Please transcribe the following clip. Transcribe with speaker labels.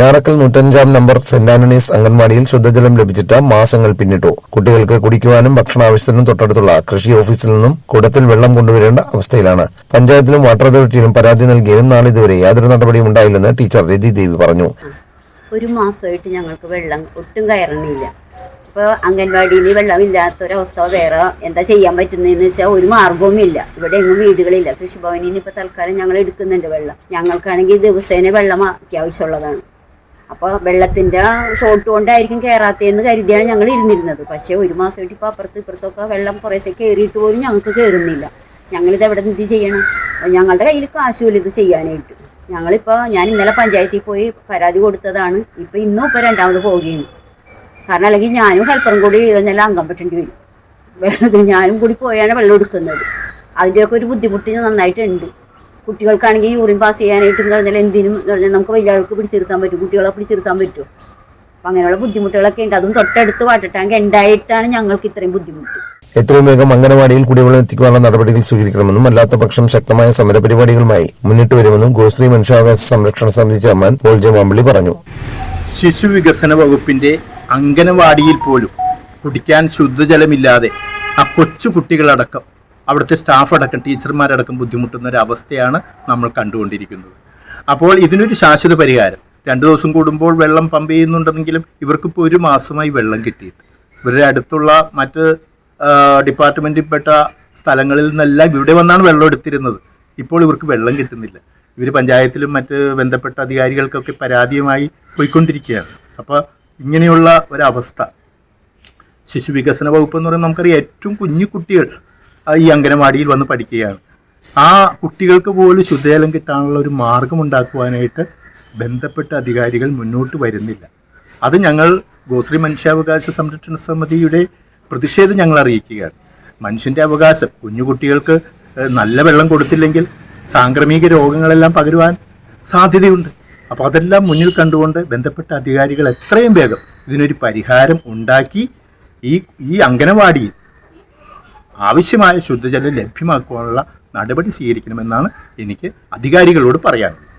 Speaker 1: ഞാറക്കൽ നൂറ്റഞ്ചാം number saint Antony's അംഗൻവാടിയിൽ ശുദ്ധജലം ലഭിച്ചിട്ട് മാസങ്ങൾ പിന്നിട്ടു. കുട്ടികൾക്ക് കുടിക്കുവാനും ഭക്ഷണാവശ്യത്തിനും തൊട്ടടുത്തുള്ള കൃഷി ഓഫീസിൽ നിന്നും കുടത്തിൽ വെള്ളം കൊണ്ടുവരേണ്ട അവസ്ഥയിലാണ്. പഞ്ചായത്തിലും വാട്ടർ അതോറിറ്റിയിലും പരാതി നൽകിയാലും നാളിതുവരെ യാതൊരു നടപടിയും ഉണ്ടായില്ലെന്ന് ടീച്ചർ രതി ദേവി പറഞ്ഞു.
Speaker 2: ഒരു മാസമായിട്ട് ഞങ്ങൾക്ക് വെള്ളം ഒട്ടും കയറുന്നില്ല ഇപ്പോൾ അംഗൻവാടിയിൽ വെള്ളമില്ലാത്തൊരവസ്ഥ വേറെ എന്താ ചെയ്യാൻ പറ്റുന്നതെന്ന് വെച്ചാൽ ഒരു മാർഗവും ഇല്ല. ഇവിടെ എങ്ങും വീടുകളില്ല. കൃഷിഭവനിൽ നിന്ന് ഇപ്പോൾ തൽക്കാലം ഞങ്ങൾ എടുക്കുന്നുണ്ട് വെള്ളം. ഞങ്ങൾക്കാണെങ്കിൽ ദിവസേന വെള്ളം അത്യാവശ്യമുള്ളതാണ്. അപ്പോൾ വെള്ളത്തിന്റെ ഷോർട്ട് കൊണ്ടായിരിക്കും കയറാത്തതെന്ന് കരുതിയാണ് ഞങ്ങൾ ഇരുന്നിരുന്നത്. പക്ഷേ ഒരു മാസമായിട്ട് ഇപ്പോൾ അപ്പുറത്ത് ഇപ്പുറത്തൊക്കെ വെള്ളം കുറേശ്ശെ കയറിയിട്ട് പോലും ഞങ്ങൾക്ക് കയറുന്നില്ല ഞങ്ങളിത് എവിടെ നിന്ന് ഇത് ചെയ്യണം? ഞങ്ങളുടെ കയ്യിൽ കാശുമില്ല ഇത് ചെയ്യാനായിട്ട്. ഞങ്ങളിപ്പോൾ ഞാൻ ഇന്നലെ പഞ്ചായത്തിൽ പോയി പരാതി കൊടുത്തതാണ്. ഇപ്പോൾ ഇന്നും ഇപ്പൊ രണ്ടാമത് പോവുകയാണ്. കാരണം അല്ലെങ്കിൽ ഞാനും ഹെൽപ്പറും കൂടി ഇതെല്ലാം അംഗം പറ്റേണ്ടി വരും. വെള്ളത്തിൽ ഞാനും കൂടി പോയാണ് വെള്ളം എടുക്കുന്നത്. അതിന്റെയൊക്കെ ഒരു ബുദ്ധിമുട്ട് നന്നായിട്ടുണ്ട്. കുട്ടികൾക്കാണെങ്കിൽ യൂറിൻ പാസ് ചെയ്യാനായിട്ടും എന്ന് പറഞ്ഞാൽ എന്തിനും എന്ന് പറഞ്ഞാൽ നമുക്ക് വലിയ ആൾക്ക് പിടിച്ചിരുത്താൻ പറ്റും. കുട്ടികളെ പിടിച്ചിരുത്താൻ പറ്റും. അപ്പം അങ്ങനെയുള്ള ബുദ്ധിമുട്ടുകളൊക്കെ ഉണ്ട്. അതും തൊട്ടടുത്ത് വാട്ടർ ടാങ്ക് ഉണ്ടായിട്ടാണ് ഞങ്ങൾക്ക് ഇത്രയും ബുദ്ധിമുട്ട്.
Speaker 1: എത്രയും വേഗം അംഗനവാടിയിൽ കുടിവെള്ളം എത്തിക്കുവാനുള്ള നടപടികൾ സ്വീകരിക്കണമെന്നും അല്ലാത്ത പക്ഷം ശക്തമായ സമരപരിപാടികളുമായി മുന്നിട്ട് വരുമെന്നും ഗോശ്രീ മനുഷ്യാവകാശ സംരക്ഷണ സമിതി ചെയർമാൻ പോൾ ജെ മാമ്പള്ളി പറഞ്ഞു.
Speaker 3: ശിശു വികസന വകുപ്പിന്റെ അംഗനവാടിയിൽ പോലും കുടിക്കാൻ ശുദ്ധജലമില്ലാതെ ആ കൊച്ചു കുട്ടികളടക്കം അവിടുത്തെ സ്റ്റാഫ് അടക്കം ടീച്ചർമാരടക്കം ബുദ്ധിമുട്ടുന്ന ഒരു അവസ്ഥയാണ് നമ്മൾ കണ്ടുകൊണ്ടിരിക്കുന്നത്. അപ്പോൾ ഇതിനൊരു ശാശ്വത പരിഹാരം. രണ്ട് ദിവസം കൂടുമ്പോൾ വെള്ളം പമ്പ് ചെയ്യുന്നുണ്ടെങ്കിലും ഇവർക്കിപ്പോൾ ഒരു മാസമായി വെള്ളം കിട്ടിയിട്ട്. ഇവരുടെ അടുത്തുള്ള മറ്റ് ഡിപ്പാർട്ട്മെന്റിൽ ഡിപ്പാർട്ട്മെന്റിൽപ്പെട്ട സ്ഥലങ്ങളിൽ നിന്നെല്ലാം ഇവിടെ വന്നാണ് വെള്ളം എടുത്തിരുന്നത്. ഇപ്പോൾ ഇവർക്ക് വെള്ളം കിട്ടുന്നില്ല. ഇവർ പഞ്ചായത്തിലും മറ്റ് ബന്ധപ്പെട്ട അധികാരികൾക്കൊക്കെ പരാതിയുമായി പോയിക്കൊണ്ടിരിക്കുകയാണ്. അപ്പോൾ ഇങ്ങനെയുള്ള ഒരവസ്ഥ. ശിശു വികസന വകുപ്പ് എന്ന് പറയുന്നത് നമുക്കറിയാം ഏറ്റവും കുഞ്ഞു കുട്ടികൾ ഈ അംഗനവാടിയിൽ വന്ന് പഠിക്കുകയാണ്. ആ കുട്ടികൾക്ക് പോലും ശുദ്ധജലം കിട്ടാനുള്ള ഒരു മാർഗം ഉണ്ടാക്കുവാനായിട്ട് ബന്ധപ്പെട്ട അധികാരികൾ മുന്നോട്ട് വരുന്നില്ല. അത് ഞങ്ങൾ ഗോശ്രീ മനുഷ്യാവകാശ സംരക്ഷണ സമിതിയുടെ പ്രതിഷേധം ഞങ്ങൾ അറിയിക്കുകയാണ്. മനുഷ്യന്റെ അവകാശം കുഞ്ഞു കുട്ടികൾക്ക് നല്ല വെള്ളം കൊടുത്തില്ലെങ്കിൽ സാംക്രമിക രോഗങ്ങളെല്ലാം പകരുവാൻ സാധ്യതയുണ്ട്. അപ്പോൾ അതെല്ലാം മുന്നിൽ കണ്ടുകൊണ്ട് ബന്ധപ്പെട്ട അധികാരികൾ എത്രയും വേഗം ഇതിനൊരു പരിഹാരം ഉണ്ടാക്കി ഈ ഈ അംഗനവാടിയിൽ ആവശ്യമായ ശുദ്ധജലം ലഭ്യമാക്കുവാനുള്ള നടപടി സ്വീകരിക്കണമെന്നാണ് എനിക്ക് അധികാരികളോട് പറയാനുള്ളത്.